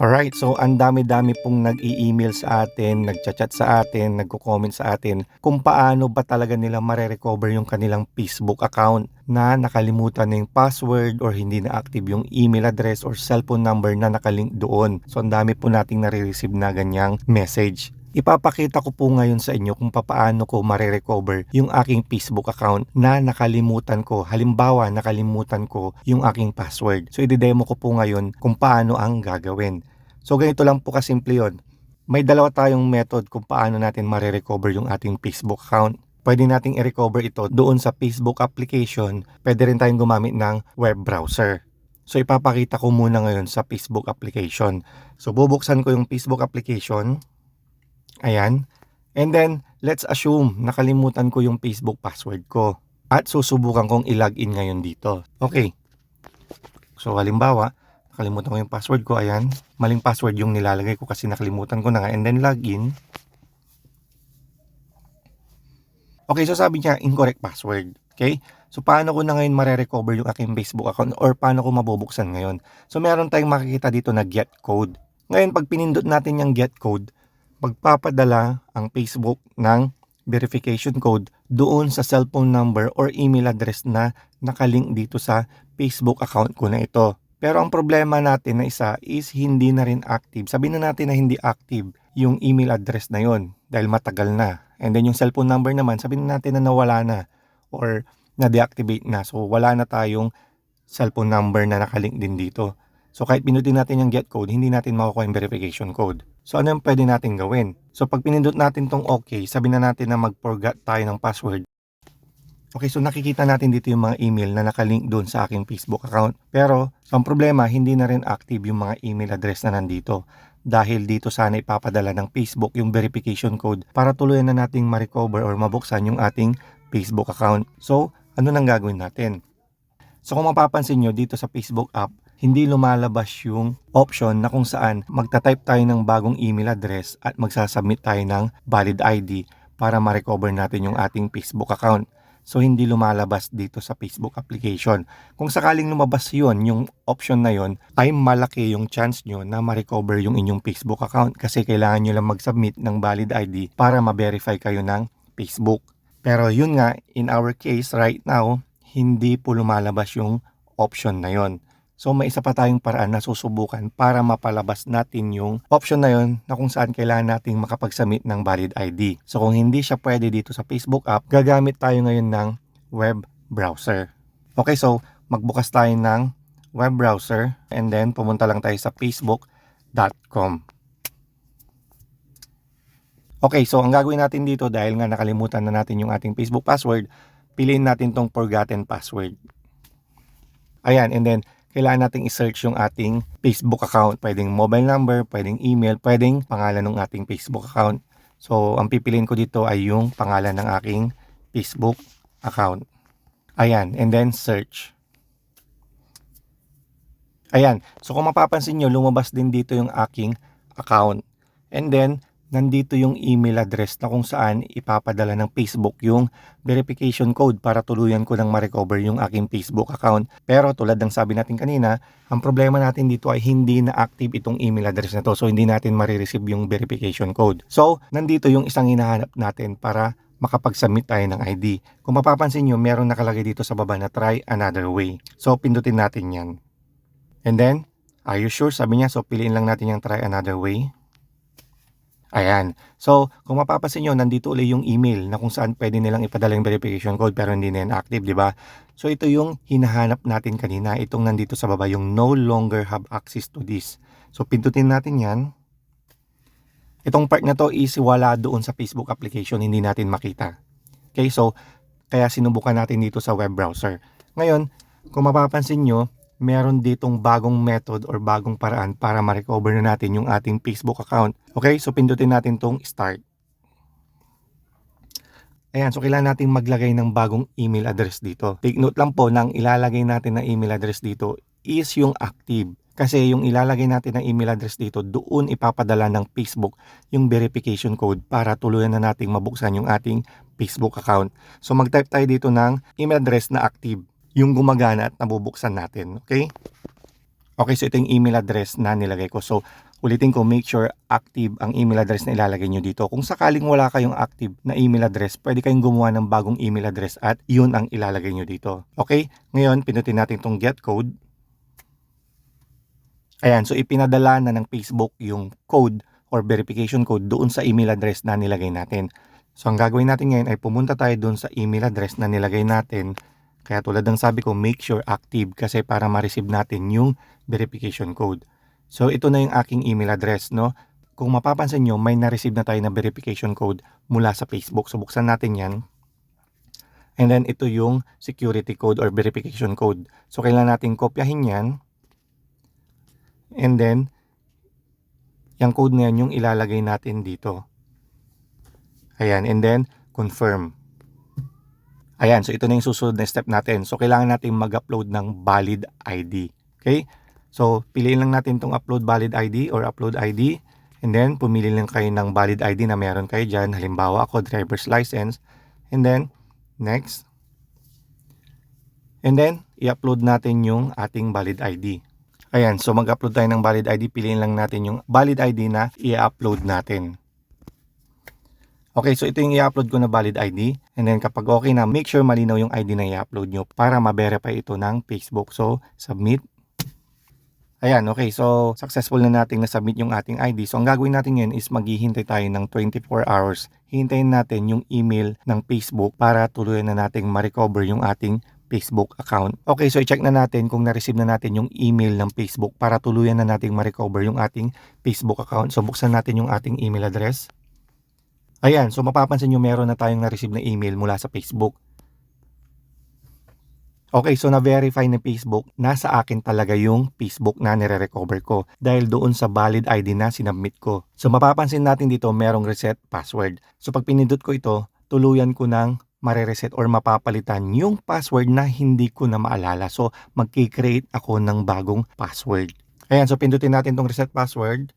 Alright, so ang dami-dami pong nag-i-email sa atin, nagchat-chat sa atin, nagko-comment sa atin kung paano ba talaga nila mare-recover yung kanilang Facebook account na nakalimutan na yung password or hindi na active yung email address or cellphone number na nakalink doon. So ang dami po nating nare-receive na ganyang message. Ipapakita ko po ngayon sa inyo kung paano ko mare-recover yung aking Facebook account na nakalimutan ko. Halimbawa, nakalimutan ko yung aking password. So, i-demo ko po ngayon kung paano ang gagawin. So, ganito lang po kasimple yun. May dalawa tayong method kung paano natin mare-recover yung ating Facebook account. Pwede nating i-recover ito doon sa Facebook application. Pwede rin tayong gumamit ng web browser. So, ipapakita ko muna ngayon sa Facebook application. So, bubuksan ko yung Facebook application. Ayan. And then, let's assume nakalimutan ko yung Facebook password ko. At susubukan kong i-login ngayon dito. Okay. So, halimbawa, nakalimutan ko yung password ko. Ayan. Maling password yung nilalagay ko kasi nakalimutan ko na nga. And then, login. Okay, so sabi niya, incorrect password. Okay? So, paano ko na ngayon mare-recover yung aking Facebook account or paano ko mabubuksan ngayon? So, meron tayong makikita dito na get code. Ngayon, pag pinindot natin yung get code, magpapadala ang Facebook ng verification code doon sa cellphone number or email address na nakalink dito sa Facebook account ko na ito. Pero ang problema natin na isa is hindi na rin active. Sabihin na natin na hindi active yung email address na yon dahil matagal na. And then yung cellphone number naman, sabihin na natin na nawala na or na-deactivate na. So wala na tayong cellphone number na nakalink din dito. So kahit pinutin natin yung get code, hindi natin makukuha yung verification code. So ano yung pwede natin gawin? So pag pinindot natin tong okay, sabi na natin na mag-forgot tayo ng password. Okay, so nakikita natin dito yung mga email na nakalink doon sa aking Facebook account. Pero, so ang problema, hindi na rin active yung mga email address na nandito. Dahil dito sana ipapadala ng Facebook yung verification code para tuluyan na nating ma-recover or mabuksan yung ating Facebook account. So, ano nang gagawin natin? So kung mapapansin nyo dito sa Facebook app, hindi lumalabas yung option na kung saan magta-type tayo ng bagong email address at magsasubmit tayo ng valid ID para ma-recover natin yung ating Facebook account. So hindi lumalabas dito sa Facebook application. Kung sakaling lumabas yon yung option na yon ay malaki yung chance nyo na ma-recover yung inyong Facebook account kasi kailangan nyo lang mag-submit ng valid ID para ma-verify kayo ng Facebook. Pero yun nga, in our case right now, hindi po lumalabas yung option na yon. So may isa pa tayong paraan na susubukan para mapalabas natin yung option na yon na kung saan kailangan nating makapag-submit ng valid ID. So kung hindi siya pwede dito sa Facebook app, gagamit tayo ngayon ng web browser. Okay, so magbukas tayo ng web browser and then pumunta lang tayo sa facebook.com. Okay, so ang gagawin natin dito dahil nga nakalimutan na natin yung ating Facebook password, piliin natin tong forgotten password. Ayan, and then kailangan nating i-search yung ating Facebook account. Pwedeng mobile number, pwedeng email, pwedeng pangalan ng ating Facebook account. So, ang pipiliin ko dito ay yung pangalan ng aking Facebook account. Ayan, and then search. Ayan, so kung mapapansin nyo, lumabas din dito yung aking account. And then, nandito yung email address na kung saan ipapadala ng Facebook yung verification code para tuluyan ko nang ma-recover yung aking Facebook account. Pero tulad ng sabi natin kanina, ang problema natin dito ay hindi na active itong email address na to. So hindi natin marireceive yung verification code. So nandito yung isang hinahanap natin para makapag-submit tayo ng ID. Kung mapapansin nyo, meron nakalagay dito sa baba na try another way. So pindutin natin yan. And then, are you sure? Sabi niya, so piliin lang natin yung try another way. Ayan. So, kung mapapansin nyo, nandito ulit yung email na kung saan pwede nilang ipadala yung verification code pero hindi na active, di ba? So, ito yung hinahanap natin kanina. Itong nandito sa baba, yung no longer have access to this. So, pindutin natin yan. Itong part na to is wala doon sa Facebook application, hindi natin makita. Okay, so, kaya sinubukan natin dito sa web browser. Ngayon, kung mapapansin nyo, meron ditong bagong method or bagong paraan para ma-recover na natin yung ating Facebook account. Okay, so pindutin natin tong start. Ayan, so kailangan natin maglagay ng bagong email address dito. Take note lang po nang ilalagay natin na email address dito is yung active. Kasi yung ilalagay natin ng email address dito, doon ipapadala ng Facebook yung verification code para tuluyan na nating mabuksan yung ating Facebook account. So mag-type tayo dito ng email address na active, yung gumagana at nabubuksan natin. Okay? Okay, so ito yung email address na nilagay ko. So, Ulitin ko, make sure active ang email address na ilalagay nyo dito. Kung sakaling wala kayong active na email address, pwede kayong gumawa ng bagong email address at yun ang ilalagay nyo dito. Okay? Ngayon, pinutin natin itong get code. Ayan, so ipinadala na ng Facebook yung code or verification code doon sa email address na nilagay natin. So ang gagawin natin ngayon ay pumunta tayo doon sa email address na nilagay natin. Kaya tulad ng sabi ko, make sure active kasi para ma-receive natin yung verification code. So ito na yung aking email address, no? Kung mapapansin nyo, may na-receive na tayo na verification code mula sa Facebook. So buksan natin yan. And then ito yung security code or verification code. So kailangan natin kopyahin yan. And then, yung code na yan yung ilalagay natin dito. Ayan, and then, confirm. Ayan, so ito na yung susunod na step natin. So, kailangan natin mag-upload ng valid ID. Okay? So, piliin lang natin itong upload valid ID or upload ID. And then, pumili lang kayo ng valid ID na meron kayo dyan. Halimbawa ako, driver's license. And then, next. And then, i-upload natin yung ating valid ID. Ayan, so mag-upload tayo ng valid ID. Piliin lang natin yung valid ID na i-upload natin. Okay, so ito yung i-upload ko na valid ID. And then kapag okay na, make sure malinaw yung ID na i-upload nyo para ma-verify ito ng Facebook. So, submit. Ayan, okay. So, successful na natin na-submit yung ating ID. So, ang gagawin natin ngayon is maghihintay tayo ng 24 hours. Hintayin natin yung email ng Facebook para tuluyan na nating ma-recover yung ating Facebook account. Okay, so i-check na natin kung na-receive na natin yung email ng Facebook para tuluyan na nating ma-recover yung ating Facebook account. So, buksan natin yung ating email address. Ayan, so mapapansin nyo meron na tayong na-receive na email mula sa Facebook. Okay, so na-verify ni Facebook, nasa akin talaga yung Facebook na nire-recover ko dahil doon sa valid ID na sinubmit ko. So mapapansin natin dito merong reset password. So pag pinindot ko ito, tuluyan ko ng mare-reset or mapapalitan yung password na hindi ko na maalala. So magkikreate ako ng bagong password. Ayan, so pindutin natin tong reset password.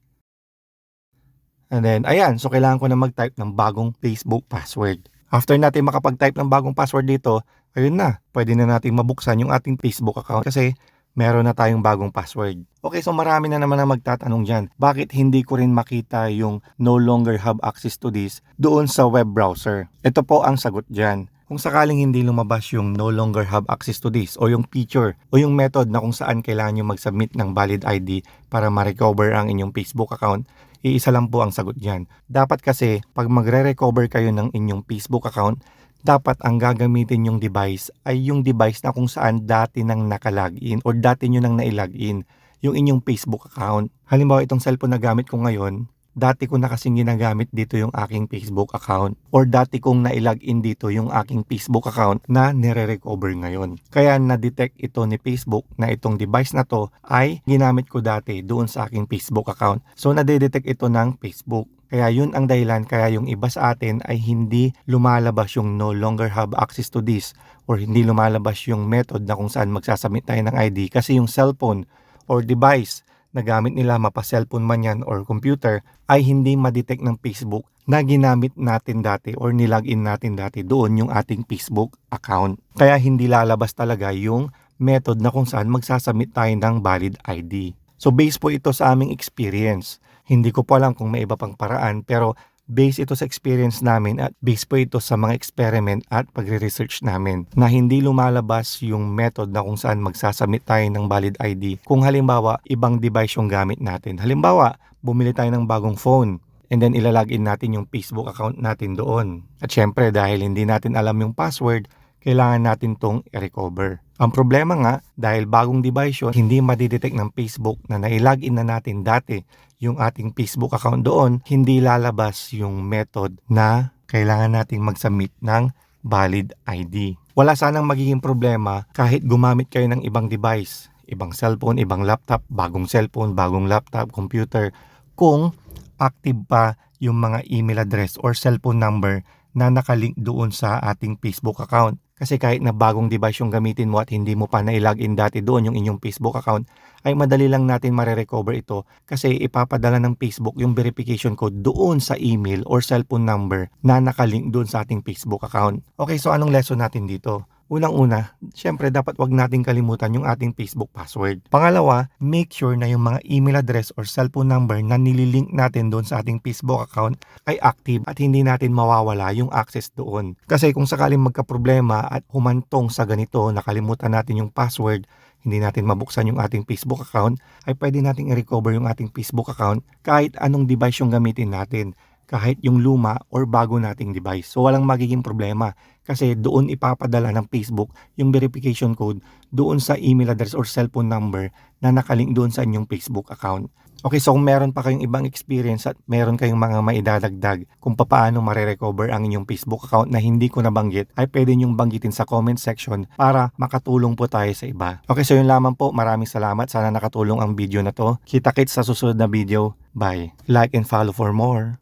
And then, ayan, so kailangan ko na mag-type ng bagong Facebook password. After natin makapag-type ng bagong password dito, ayun na, pwede na natin mabuksan yung ating Facebook account kasi meron na tayong bagong password. Okay, so marami na naman ang magtatanong dyan. Bakit hindi ko rin makita yung no longer have access to this doon sa web browser? Ito po ang sagot dyan. Kung sakaling hindi lumabas yung no longer have access to this o yung feature o yung method na kung saan kailangan nyo mag-submit ng valid ID para ma-recover ang inyong Facebook account, iisa lang po ang sagot dyan. Dapat kasi pag magre-recover kayo ng inyong Facebook account, dapat ang gagamitin yung device ay yung device na kung saan dati nang nakalagin or dati nyo nang nailagin yung inyong Facebook account. Halimbawa itong cellphone na gamit ko ngayon, dati ko na kasing ginagamit dito yung aking Facebook account or dati kong nailagin dito yung aking Facebook account na nire-recover ngayon. Kaya na-detect ito ni Facebook na itong device na to ay ginamit ko dati doon sa aking Facebook account. So nade-detect ito ng Facebook. Kaya yun ang dahilan kaya yung iba sa atin ay hindi lumalabas yung no longer have access to this or hindi lumalabas yung method na kung saan magsasubmit tayo ng ID kasi yung cellphone or device na gamit nila mapa-cellphone man yan or computer ay hindi ma-detect ng Facebook na ginamit natin dati or nilagin natin dati doon yung ating Facebook account. Kaya hindi lalabas talaga yung method na kung saan magsasubmit tayo ng valid ID. So based po ito sa aming experience. Hindi ko po alam kung may iba pang paraan pero based ito sa experience namin at based po ito sa mga experiment at pagre-research namin na hindi lumalabas yung method na kung saan magsasubmit tayo ng valid ID kung halimbawa ibang device yung gamit natin. Halimbawa, bumili tayo ng bagong phone and then ilalagin natin yung Facebook account natin doon. At syempre dahil hindi natin alam yung password, kailangan natin tong i-recover. Ang problema nga, dahil bagong device yun, hindi madidetect ng Facebook na nailagin na natin dati yung ating Facebook account doon, hindi lalabas yung method na kailangan nating mag-submit ng valid ID. Wala sanang magiging problema kahit gumamit kayo ng ibang device, ibang cellphone, ibang laptop, bagong cellphone, bagong laptop, computer, kung active pa yung mga email address or cellphone number na nakalink doon sa ating Facebook account. Kasi kahit na bagong device yung gamitin mo at hindi mo pa na-login dati doon yung inyong Facebook account, ay madali lang natin mare-recover ito kasi ipapadala ng Facebook yung verification code doon sa email or cellphone number na nakalink doon sa ating Facebook account. Okay, so anong lesson natin dito? Unang-una, syempre dapat wag nating kalimutan yung ating Facebook password. Pangalawa, make sure na yung mga email address or cellphone number na nililink natin doon sa ating Facebook account ay active at hindi natin mawawala yung access doon. Kasi kung sakaling magka-problema at humantong sa ganito, nakalimutan natin yung password, hindi natin mabuksan yung ating Facebook account, ay pwede nating i-recover yung ating Facebook account kahit anong device yung gamitin natin kahit yung luma or bago nating device. So walang magiging problema kasi doon ipapadala ng Facebook yung verification code doon sa email address or cellphone number na nakalink doon sa inyong Facebook account. Okay, so kung meron pa kayong ibang experience at meron kayong mga maidadagdag kung paano marirecover ang inyong Facebook account na hindi ko nabanggit, ay pwede nyong banggitin sa comment section para makatulong po tayo sa iba. Okay, so yun lamang po. Maraming salamat. Sana nakatulong ang video na to. Kita-kits sa susunod na video. Bye. Like and follow for more.